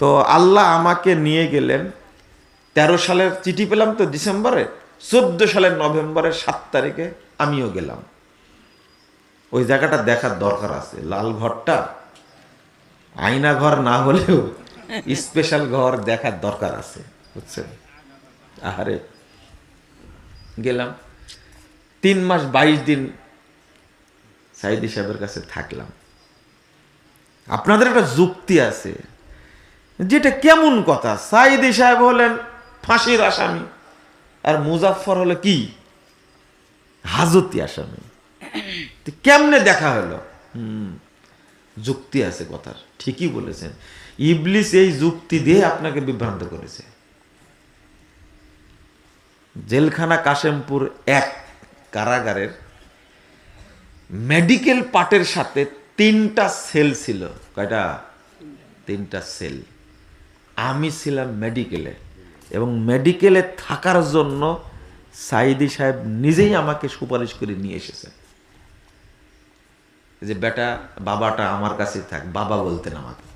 তো আল্লাহ আমাকে নিয়ে গেলেন। তেরো সালের চিঠি পেলাম তো ডিসেম্বরে, চোদ্দ সালের নভেম্বরের সাত তারিখে আমিও গেলাম। ওই জায়গাটা দেখার দরকার আছে, লাল ঘরটা। আয়না ঘর না হলেও স্পেশাল ঘর দেখার দরকার আছে, বুঝছেন? আহারে, গেলাম। তিন মাস বাইশ দিন সাইদি সাহেবের কাছে থাকলাম। আপনাদের একটা যুক্তি আছে যেটা কেমন কথা, সাইদি সাহেব হলেন ফাঁসির আসামি। আর মুজাফফর হলো কি? হাজতি আসামি। কেমনে দেখা হলো? হুম, যুক্তি আছে কথার, ঠিকই বলেছেন। ইবলিস এই যুক্তি দিয়ে আপনাকে বিভ্রান্ত করেছে। জেলখানা কাশেমপুর এক কারাগারের মেডিকেল পার্টের সাথে তিনটা সেল ছিল। কয়টা? তিনটা সেল। আমি ছিলাম মেডিকেলে এবং মেডিকেলে থাকার জন্য সাইদি সাহেব নিজেই আমাকে সুপারিশ করে নিয়ে এসেছেন। যে বেটা, বাবাটা আমার কাছে থাক, বাবা বলতেন আমাকে,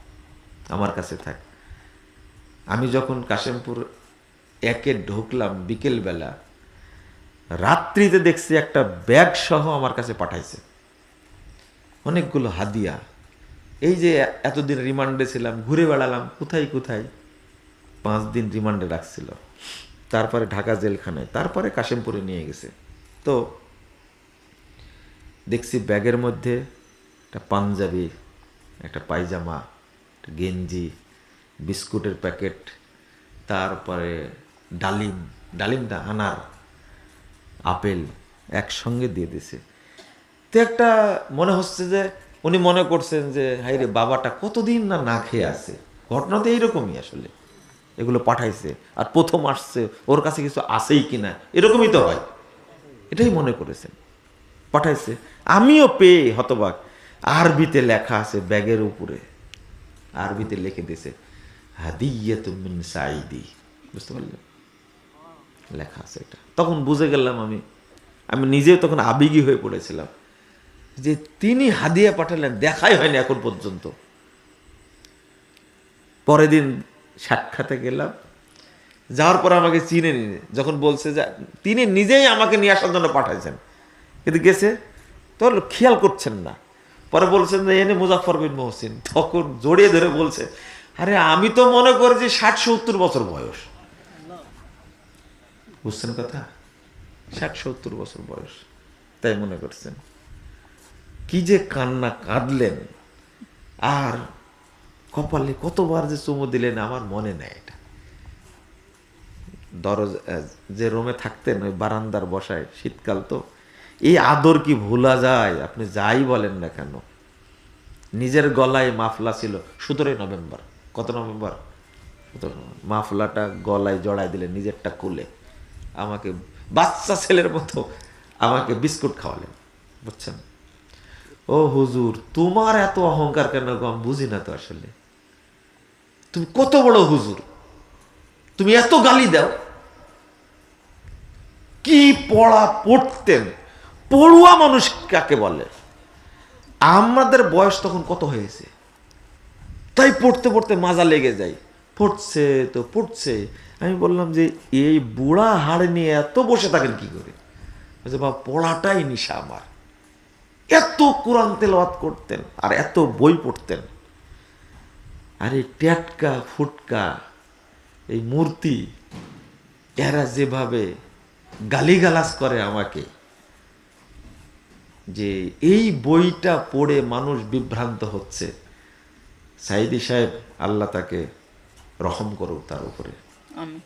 আমার কাছে থাক। আমি যখন কাশেমপুর একে ঢুকলাম বিকেলবেলা, রাত্রিতে দেখছি একটা ব্যাগ সহ আমার কাছে পাঠাইছে। অনেকগুলো হাদিয়া এই যে এতদিন রিমান্ডে ছিলাম, ঘুরে বেড়ালাম, কোথায় কোথায়? পাঁচ দিন রিমান্ডে রাখছিল। তারপরে ঢাকা জেলখানায়, তারপরে কাশেমপুরে নিয়ে গেছে। তো দেখছি ব্যাগের মধ্যে একটা পাঞ্জাবি, একটা পায়জামা গেঞ্জি, বিস্কুটের প্যাকেট, তারপরে ডালিম ডালিমটা আনার, আপেল একসঙ্গে দিয়ে দিছে তো একটা মনে হচ্ছে যে উনি মনে করছেন যে হাই রে বাবাটা কতদিন না না খেয়ে আছে? ঘটনা তো এইরকমই আসলে। এগুলো পাঠাইছে, আর প্রথম আসছে, ওর কাছে কিছু আসেই কিনা, এরকমই তো হয়। এটাই মনে করেছেন। পাঠাইছে। আমিও পেয়ে হতবাক। আরবিতে লেখা আছে ব্যাগের উপরে। আরবিতে লিখে দিয়েছে, হাদিয়াত মিন সাইদি বুঝতে পারলেন? লেখা আছে এটা। তখন বুঝে গেলাম আমি। আমি নিজেও তখন আবেগী হয়ে পড়েছিলাম। যে তিনি হাদিয়া পাঠালেন, দেখাই হয়নি এখন পর্যন্ত। পরের দিন সাক্ষাতে গেলাম। যাওয়ার পর আমাকে চিনে নিয়ে, যখন বলছে যে, তিনি নিজেই আমাকে নিয়ে আসার জন্য পাঠাইছেন। কিন্তু গেছে, তো খেয়াল করছেন না। পরে বলছেন যে, এনে মুজাফর বিন মহসিন। তখন জড়িয়ে ধরে বলছে, আরে, আমি তো মনে করি যে ষাট সত্তর বছর বয়স। বুঝছেন কথা? ষাট সত্তর বছর বয়স, তাই মনে করছেন। কি যে কান্না কাঁদলেন। আর কপালে কতবার যে চুমু দিলেন আমার মনে নেই এটা। দরজা, যে রুমে থাকতেন, ওই বারান্দার বসায়, শীতকাল তো। এই আদর কি ভোলা যায়, আপনি যাই বলেন না কেন? নিজের গলায় মাফলা ছিল। সতেরোই নভেম্বর, কত নভেম্বর। মাফলাটা গলায় জড়াই দিলেন, নিজেরটা কুলে আমাকে বাচ্চা ছেলের মতো আমাকে বিস্কুট খাওয়ালেন, বুঝছেন? ও হুজুর, তোমার এত অহংকার কেন আমি বুঝি না তো আসলে। তুমি কত বড় হুজুর। তুমি এত গালি দাও। কি পড়া পড়তেন? পড়ুয়া মানুষ কাকে বলে? আমাদের বয়স তখন কত হয়েছে? তাই পড়তে পড়তে মাজা লেগে যায়। পড়ছে তো পড়ছে। আমি বললাম যে, এই বুড়া হাড় নিয়ে এত বসে থাকেন কি করে? বা পড়াটাই নিশা আমার। এত কোরআন তেলাওয়াত করতেন আর এত বই পড়তেন। আর এই ট্যাটকা ফুটকা এই মূর্তি এরা যেভাবে গালিগালাজ করে আমাকে যে এই বইটা পড়ে মানুষ বিভ্রান্ত হচ্ছে সাইদি সাহেব আল্লাহ তাকে রহম করুক তার উপরে। আমি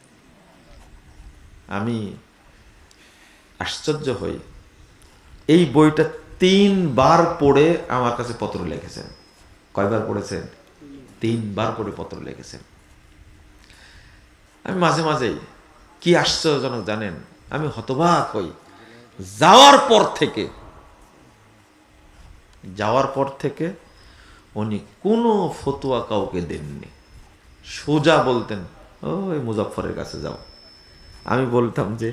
আমি আশ্চর্য হই। এই বইটা তিনবার পড়ে আমার কাছে পত্র লিখেছেন। কয়বার পড়েছেন? তিনবার পড়ে পত্র লিখেছেন। আমি মাঝে মাঝেই কি আশ্চর্যজনক জানেন? আমি হতবাক হই। যাওয়ার পর থেকে, যাওয়ার পর থেকে উনি কোনো ফতুয়া কাউকে দেননি। সোজা বলতেন, ওই মুজাফরের কাছে যাও। আমি বলতাম যে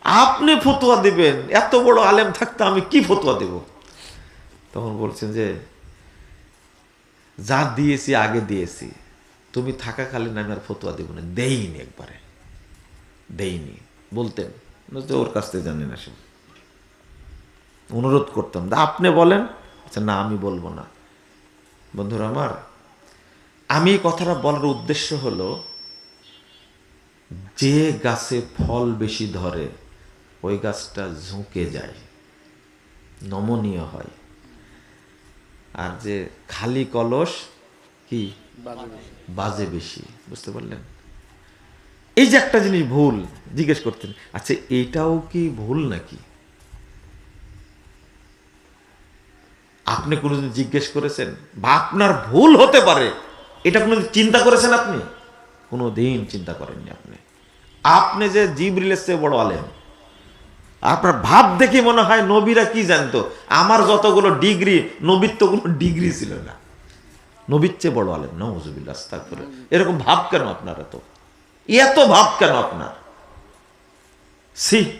আপনি ফতুয়া দিবেন। এত বড় আলেম থাকতে আমি কি ফতুয়া দেব? তখন বলছেন যে যা দিয়েছি আগে দিয়েছি। তুমি থাকাকালীন আমি আর ফতুয়া দেব না। দেইনি একবারে। দেইনি। বলতেন। ওর কাছ থেকে জানি না সে। অনুরোধ করতাম। "দা, আপনি বলেন। আচ্ছা না আমি বলব না। বন্ধুরা আমার আমি কথাটা বলার উদ্দেশ্য হলো যে গাছে ফল বেশি ধরে ওই গাছটা ঝুঁকে যায়, নমনীয় হয়। আর যে খালি কলস কি? বাজে বেশি, বুঝতে পারলেন? এই যে একটা জিনিস ভুল, জিজ্ঞেস করতেন আচ্ছা এটাও কি ভুল নাকি? আপনি কোনোদিন জিজ্ঞেস করেছেন? বা আপনার ভুল হতে পারে, এটা কোনোদিন চিন্তা করেছেন আপনি? কোনোদিন চিন্তা করেননি আপনি। আপনি যে জিবরিলের চেয়ে বড় আলেম আপনার ভাব দেখে মনে হয় নবীরা কি জানতো? আমার যতগুলো ডিগ্রি, নবীর তো কোনো ডিগ্রি ছিল না। নবীর চেয়ে বড় আলেম নজুবিল্লা করে এরকম ভাব কেন আপনার এত এত ভাব কেন আপনার? সি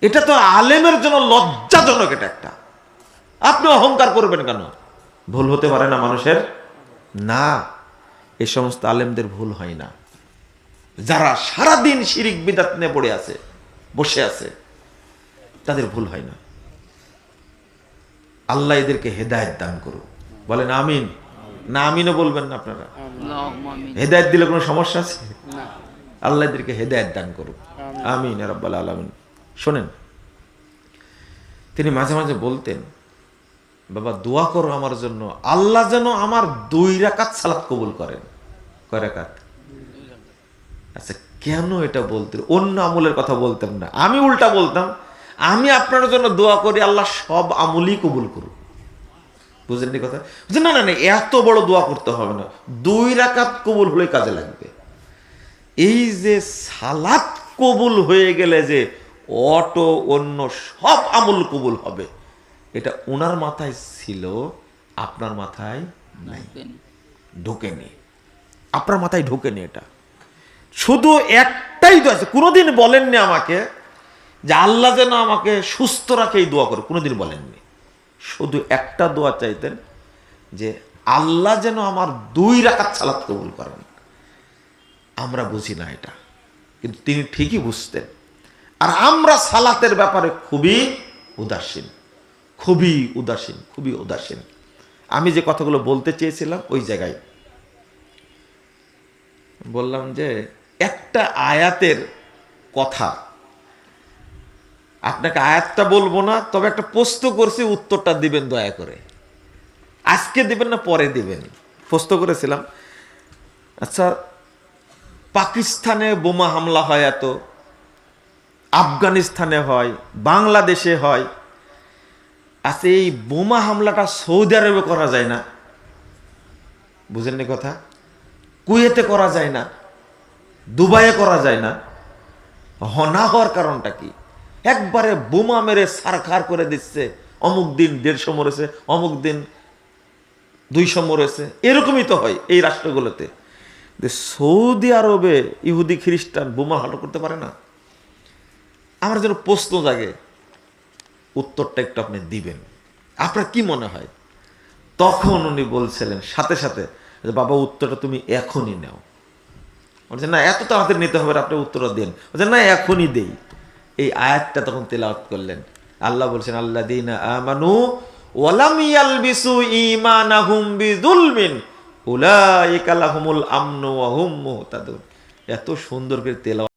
এটা তো আলেমের জন্য লজ্জাজনক এটা একটা। আপনি অহংকার করবেন কেন? ভুল হতে পারে না মানুষের? না, এ সমস্ত আলেমদের ভুল হয় না। যারা সারাদিন শিরিক বিদাত নিয়ে পড়ে আছে বসে আছে। তাদের ভুল হয় না। আল্লাহ এদেরকে হেদায়ত দান করুক। বলেন আমিন। না আমিনও বলবেন না আপনারা? হেদায়ত দিলে কোনো সমস্যা আছে? আল্লাহ এদেরকে হেদায়ত দান করুক। আমিন। রাব্বাল আলমিন। শোনেন তিনি মাঝে মাঝে বলতেন বাবা দোয়া করো আমার জন্য। আল্লাহ যেন আমার দুই রাকাত সালাত কবুল করেন। কয় রাকাত? আচ্ছা কেন এটা বলতেন অন্য আমলের কথা বলতাম না। আমি উল্টা বলতাম আমি আপনার জন্য দোয়া করি আল্লাহ সব আমলই কবুল করুক। বুঝলেন কথা? না না না এত বড় দোয়া করতে হবে না। দুই রাকাত কবুল হলে কাজে লাগবে। এই যে সালাত কবুল হয়ে গেলে যে অটো অন্য সব আমল কবুল হবে এটা ওনার মাথায় ছিল আপনার মাথায় নাই। ঢোকেনি। আপনার মাথায় ঢোকেনি এটা। শুধু একটাই দোয়া আছে। কোনোদিন বলেননি আমাকে যে আল্লাহ যেন আমাকে সুস্থ রাখে এই দোয়া করে। কোনোদিন বলেননি। শুধু একটা দোয়া চাইতেন যে আল্লাহ যেন আমার দুই রাখার সালাত কবুল করেন। আমরা বুঝি না এটা। কিন্তু তিনি ঠিকই বুঝতেন। আর আমরা সালাতের ব্যাপারে খুবই উদাসীন। খুবই উদাসীন খুবই উদাসীন। আমি যে কথাগুলো বলতে চেয়েছিলাম ওই জায়গায় বললাম যে একটা আয়াতের কথা। আপনাকে আয়াতটা বলব না, তবে একটা প্রশ্ন করছি, উত্তরটা দিবেন দয়া করে। আজকে দিবেন না, পরে দিবেন? প্রশ্ন করেছিলাম আচ্ছা পাকিস্তানে বোমা হামলা হয় এত, আফগানিস্তানে হয়, বাংলাদেশে হয় আচ্ছা এই বোমা হামলাটা সৌদি আরবে করা যায় না? বুঝেননি কথা? কুয়েতে করা যায় না? দুবাইয়ে করা যায় না। হ- না হওয়ার কারণটা কি? একবারে বোমা মেরে সারখার করে দিচ্ছে। অমুক দিন দেড়শো মরেছে, অমুক দিন দুইশো মরেছে। এরকমই তো হয় এই রাষ্ট্রগুলোতে। সৌদি আরবে ইহুদি খ্রিস্টান বোমা হামলা করতে পারে না? আমার যেন প্রশ্ন জাগে, উত্তরটা একটু আপনি দিবেন। আপনার কি মনে হয়? তখন উনি বলছিলেন, সাথে সাথে বাবা, উত্তরটা তুমি এখনই নাও। বলছেন না, এত তাড়াতাড়ি নিতে হবে, আপনি উত্তর দেন। বলছেন না, এখনই দেই। এই আয়াতটা তখন তেলাওয়াত করলেন। আল্লাহ বলছেন আল্লাহ দিন আমানু ওয়ালাম ইয়ালবিসু ঈমানাহুম বিযুলমিন, উলাইকা লাহুমুল আমনু ওয়া হুম এত সুন্দর করে তেলাওয়াত